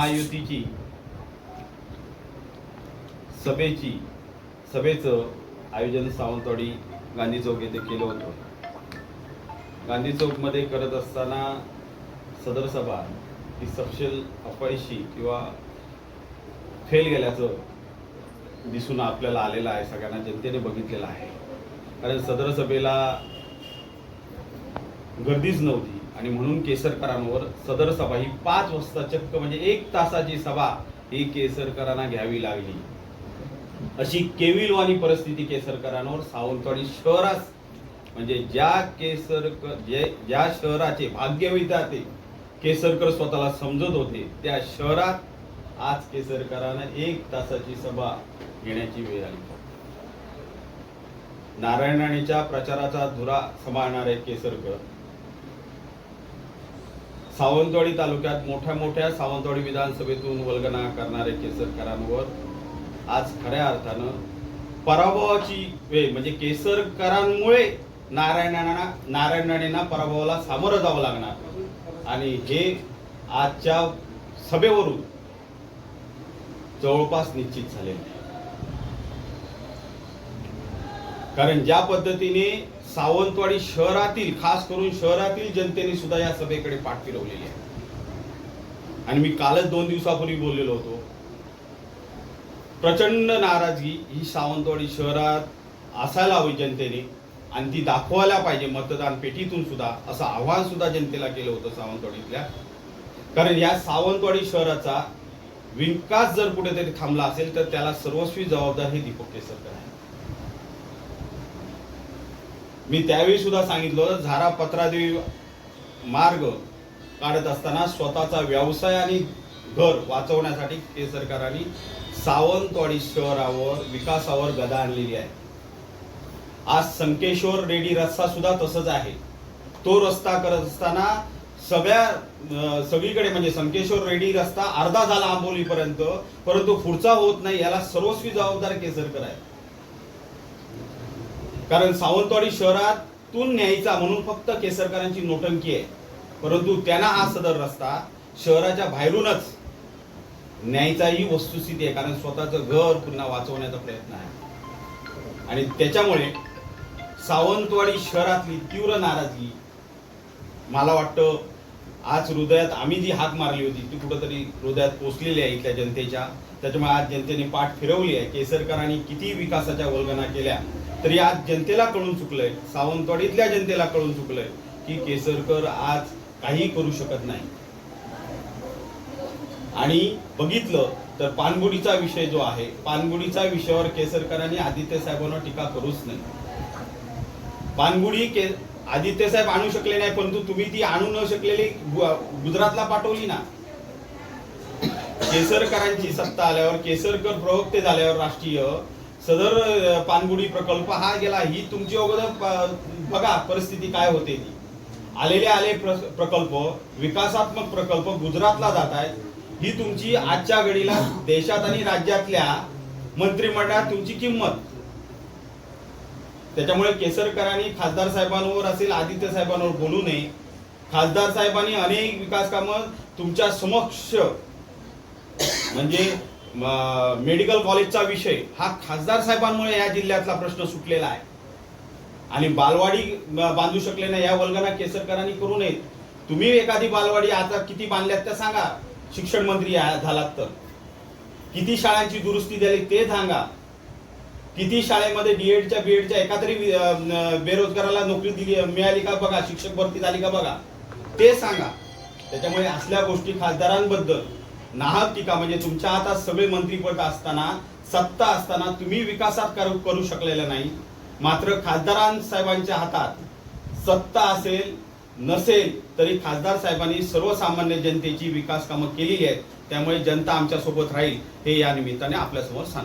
महायुतीची सभेची सभेचं आयोजन सावंतवाडी गांधी चौक येथे केलं होतं. गांधी चौकमध्ये करत असताना सदर सभा ही सपशेल अपयशी किंवा फेल गेल्याचं दिसून आपल्याला आलेलं आहे सगळ्यांना जनतेने बघितलेलं आहे. कारण सदर सभेला गर्दीच नव्हती. आणि म्हणून केसरकरांवर सदर सभा ही पाच वाजता चक्क म्हणजे एक तासाची सभा ही केसरकरांना घ्यावी लागली. अशी केविलवाणी परिस्थिती केसरकरांवर सावंतवाडी शहरात म्हणजे ज्या केसरकर जे ज्या शहराचे भाग्यविधाते केसरकर स्वतःला समजत होते त्या शहरात आज केसरकरांना एक तासाची सभा घेण्याची वेळ आली. नारायण राणेच्या प्रचाराचा धुरा सांभाळणारे केसरकर सावंतवाडी तालुक्यात मोठ्या मोठ्या सावंतवाडी विधानसभेतून वल्गना करणारे केसरकरांवर आज खऱ्या अर्थानं पराभवाची वेळ म्हणजे केसरकरांमुळे नारायणांना नारायण राणेंना पराभवाला सामोरं जावं लागणार. आणि हे आजच्या सभेवरून जवळपास निश्चित झालेलं आहे. कारण ज्या पद्धतीने सावंतवाडी शहरातील खास करून शहरातील जनतेने सुद्धा या सभेकडे पाठ फिरवलेली आहे. आणि मी कालच दोन दिवसापूर्वी बोललेलो होतो. प्रचंड नाराजगी ही सावंतवाडी शहरात असायला हवी जनतेने आणि ती दाखवायला पाहिजे मतदान पेटीतून सुद्धा असं आव्हान सुद्धा जनतेला केलं होतं सावंतवाडीतल्या. कारण या सावंतवाडी शहराचा विकास जर कुठेतरी थांबला असेल तर त्याला सर्वस्वी जबाबदार हे दीपक केसरकर आहे मी त्यावेळी सुद्धा सांगितलं झारा पत्रादेवी मार्ग काढत असताना स्वतःचा व्यवसाय आणि घर वाचवण्यासाठी केसरकरांनी सावंतवाडी शहरावर विकासावर गदा आणलेली आहे. आज संकेश्वर रेडी रस्ता सुद्धा तसंच आहे. तो रस्ता करत असताना सगळ्या सगळीकडे म्हणजे संकेश्वर रेडी रस्ता अर्धा झाला आंबोलीपर्यंत परंतु पुढचा होत नाही याला सर्वस्वी जबाबदार केसरकर आहे. कारण सावंतवाडी शहरातून न्यायचा म्हणून फक्त केसरकरांची नोटंकी आहे. परंतु त्यांना हा सदर रस्ता शहराच्या बाहेरूनच न्यायचाही वस्तुस्थिती आहे कारण स्वतःचं घर पुन्हा वाचवण्याचा प्रयत्न आहे. आणि त्याच्यामुळे सावंतवाडी शहरातली तीव्र नाराजगी मला वाटतं आज हृदयात आम्ही जी हाक मारली होती ती कुठंतरी हृदयात पोचलेली आहे इथल्या जनतेच्या. त्याच्यामुळे आज जनतेने पाठ फिरवली आहे. केसरकरांनी किती विकासाच्या वल्गना केल्या तरी आज जनतेला कळून चुकलंय. सावंतवाडीतल्या जनतेला कळून चुकलंय की केसरकर आज काही करू शकत नाही. आणि बघितलं तर पानगुडीचा विषय जो आहे पानगुडीचा विषयावर केसरकरांनी आदित्य साहेबांना टीका करूच नाही. पानगुडी के आदित्य साहेब आणू शकले नाही परंतु तुम्ही ती आणू न शकलेली गुजरातला पाठवली ना. केसरकरांची सत्ता आल्यावर केसरकर प्रवक्ते झाल्यावर राष्ट्रीय सदर पानगुडी प्रकल्प हा गेला ही तुमची अगोदर बघा परिस्थिती काय होते ती. आलेले आले प्रकल्प विकासात्मक प्रकल्प गुजरातला जात आहेत. ही तुमची आजच्या घडीला देशात आणि राज्यातल्या मंत्रिमंडळात तुमची किंमत. त्याच्यामुळे केसरकरांनी खासदार साहेबांवर असेल आदित्य साहेबांवर बोलू नये. खासदार साहेबांनी अनेक विकास कामं तुमच्या समक्ष. म्हणजे मेडिकल कॉलेजचा विषय हा खासदार साहेबांमुळे या जिल्ह्यातला प्रश्न सुटलेला आहे. आणि बालवाडी बांधू शकले नाही या वल्गना केसरकरांनी करू नयेत. तुम्ही एखादी बालवाडी आता किती बांधल्यात त्या सांगा. शिक्षण मंत्री झालात तर. किती शाळांची दुरुस्ती झाली ते सांगा. किती शाळेमध्ये डीएडच्या बीएडच्या एका तरी बेरोजगाराला नोकरी दिली मिळाली का बघा शिक्षक भरती झाली का बघा. ते सांगा. त्याच्यामुळे असल्या गोष्टी खासदारांबद्दल नाहक टीका म्हणजे तुमच्या हातात सगळे मंत्रीपद असताना सत्ता असताना तुम्ही विकासात करू करू शकलेलं नाही. मात्र खासदारां साहेबांच्या हातात सत्ता असेल नसेल तरी खासदार साहेबांनी सर्वसामान्य जनतेची विकास कामं केलेली आहेत. त्यामुळे जनता आमच्यासोबत राहील हे या निमित्ताने आपल्यासमोर सांग